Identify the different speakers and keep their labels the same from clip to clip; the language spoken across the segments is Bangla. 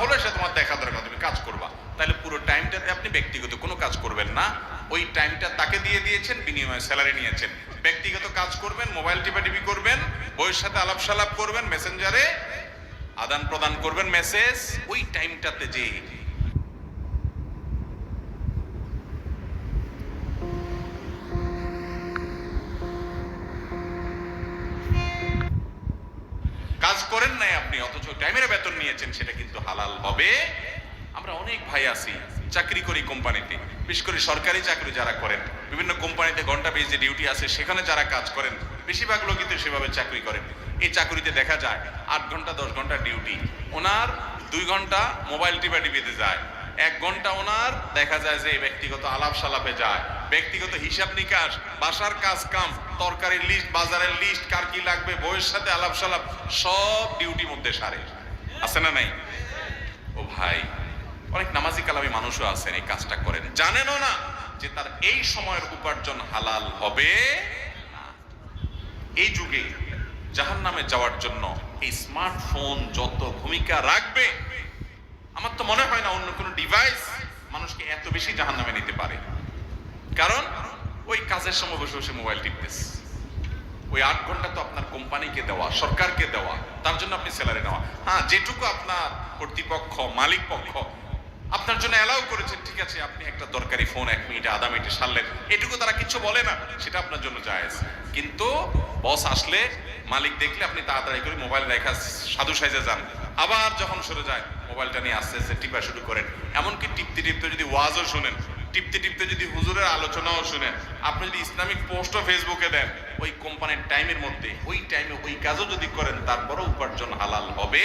Speaker 1: হলে সে তোমার দেখা দরকার তুমি কাজ করবা। তাহলে পুরো টাইমটাতে আপনি ব্যক্তিগত, কোনো কাজ করবেন না। ওই টাইমটা তাকে দিয়ে দিয়েছেন, বিনিময়ে স্যালারি নিয়েছেন। ব্যক্তিগত কাজ করবেন মোবাইল টিপাটিপি করবেন, বইয়ের সাথে আলাপ সালাপ করবেন মেসেঞ্জারে আদান প্রদান করবেন মেসেজ ওই টাইমটাতে যে কাজ করেন নাই আপনি, অথচ টাইমের বেতন নিয়েছেন, সেটা কিন্তু হালাল হবে। আমরা অনেক ভাই আছি, চাকরি করি কোম্পানিতে, বিশেষ করে সরকারি চাকরি যারা করেন, বিভিন্ন কোম্পানিতে ঘণ্টা বেজে ডিউটি আছে, সেখানে যারা কাজ করেন, বেশিরভাগ লোক কিন্তু সেভাবে চাকরি করেন। এই চাকরিতে দেখা যায়, আট ঘণ্টা, দশ ঘণ্টা ডিউটি। ওনার দুই ঘণ্টা মোবাইল টিপা টিপিতে যায়। এক ঘণ্টা ওনার দেখা যায় যে ব্যক্তিগত আলাপ সালাপে যায়। ব্যক্তিগত হিসাব নিকাশ, বাসার কাজ কাম তরকারির লিস্ট বাজারের লিস্ট কার কি বইয়ের সাথে আলাপ সালাপ সব ডিউটি মধ্যে সারে। আছে না নাই? ও ভাই, অনেক নামাজি কালামি মানুষও আছেন, এই কাজটা করেন। জানেনও না যে তার এই সময়ের উপার্জন হালাল হবে এই যুগে জাহান নামে যাওয়ার জন্য এই স্মার্টফোন যত ভূমিকা রাখবে, আমার তো মনে হয় না অন্য কোনো ডিভাইস মানুষকে এত বেশি জাহান নামে নিতে পারে। কারণ ওই কাজের সময় বসে বসে মোবাইল টিপতেছে। ওই আট ঘণ্টা তো আপনার কোম্পানিকে দেওয়া, সরকারকে দেওয়া, তার জন্য আপনি স্যালারি নেওয়া। হ্যাঁ যেটুকু আপনার কর্তৃপক্ষ, মালিক পক্ষ আপনার জন্য অ্যালাউ করেছেন ঠিক আছে, আপনি একটা দরকারি ফোন এক মিনিটে, আধা মিনিটে সারলেন। এটুকু তারা কিছু বলে না, সেটা আপনার জন্য জায়েজ। কিন্তু বস আসলে মালিক দেখলে আপনি তাড়াতাড়ি করে মোবাইল রেখা সাধু সাইজে যান। আবার যখন সরে যায় মোবাইলটা নিয়ে আস্তে আস্তে টিপা শুরু করেন। এমনকি টিপতে টিপতে যদি ওয়াজও শুনেন, টিপতে টিপতে যদি হুজুরের আলোচনাও শুনেন, আপনি যদি ইসলামিক পোস্টও ফেসবুকে দেন ওই কোম্পানির টাইমের মধ্যে, ওই টাইমে ওই কাজও যদি করেন, তারপরও উপার্জন হালাল হবে।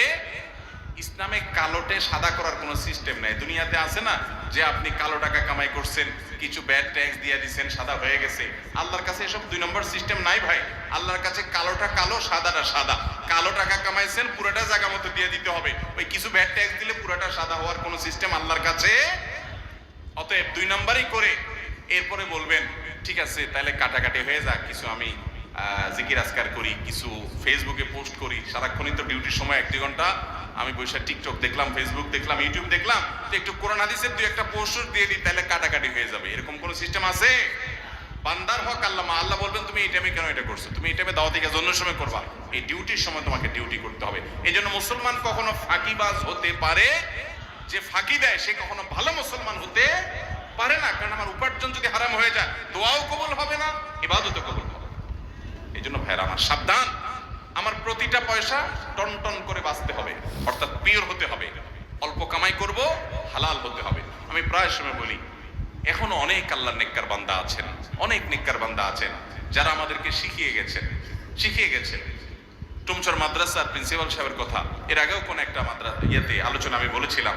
Speaker 1: ইসলামে কালোটে সাদা করার কোনো সিস্টেম নাই। দুনিয়াতে আছে না যে আপনি কালো টাকা কামাই করছেন, কিছু ব্যাড ট্যাক্স দিয়ে দিচ্ছেন সাদা হয়ে গেছে। আল্লাহর কাছে এসব দুই নম্বর সিস্টেম নাই ভাই। আল্লাহর কাছে কালোটা কালো, সাদাটা সাদা। কালো টাকা কামাইছেন, পুরোটা জায়গা মতো দিয়ে দিতে হবে। ওই কিছু ব্যাড ট্যাক্স দিলে পুরোটা সাদা হওয়ার কোনো সিস্টেম আল্লাহর কাছে অতএব দুই নম্বরই করে, এরপরে বলবেন, ঠিক আছে, তাহলে কাটাকাটি হয়ে যাক, কিছু আমি জিকির আজকার করি, কিছু ফেসবুকে পোস্ট করি। সারাক্ষণই তো ডিউটির সময় এক দুই ঘণ্টা। আমি বৈশাখ টিকটক দেখলাম ফেসবুক দেখলাম ইউটিউব দেখলাম। একটু কোরআন, হাদিসের দুই একটা পোস্ট দিয়ে দিই, তাহলে কাটাকাটি হয়ে যাবে। এরকম কোনো সিস্টেম আছে? বান্দার হক আল্লাহ আল্লাহ বলবেন, তুমি এই টাইমে কেন এটা করছ? তুমি এই টাইমে দাওয়াতি কাজ অন্য সময় করবা। এই ডিউটির সময় তোমাকে ডিউটি করতে হবে। এই জন্য মুসলমান কখনো ফাঁকিবাজ হতে পারে, যে ফাঁকি দেয়, সে কখনো ভালো মুসলমান হতে পারে না। কারণ আমার উপার্জন যদি হারাম হয়ে যায়, দোয়াও কবুল হবে না, ইবাদতও কবুল হবে এই জন্য ভাইরা আমার সাবধান। আমার প্রতিটা পয়সা টন টন করে বাঁচতে হবে, অর্থাৎ পিওর হতে হবে। অল্প কামাই করব, হালাল হতে হবে। আমি প্রায় সময় বলি, এখনও অনেক আল্লাহ নেককার বান্দা আছেন, অনেক নেককার বান্দা আছেন, যারা আমাদেরকে শিখিয়ে গেছেন শিখিয়ে গেছেন। টুমচর মাদ্রাসার প্রিন্সিপাল সাহেবের কথা, এর আগেও কোন একটা মাদ্রাসা ইয়েতে আলোচনা আমি বলেছিলাম।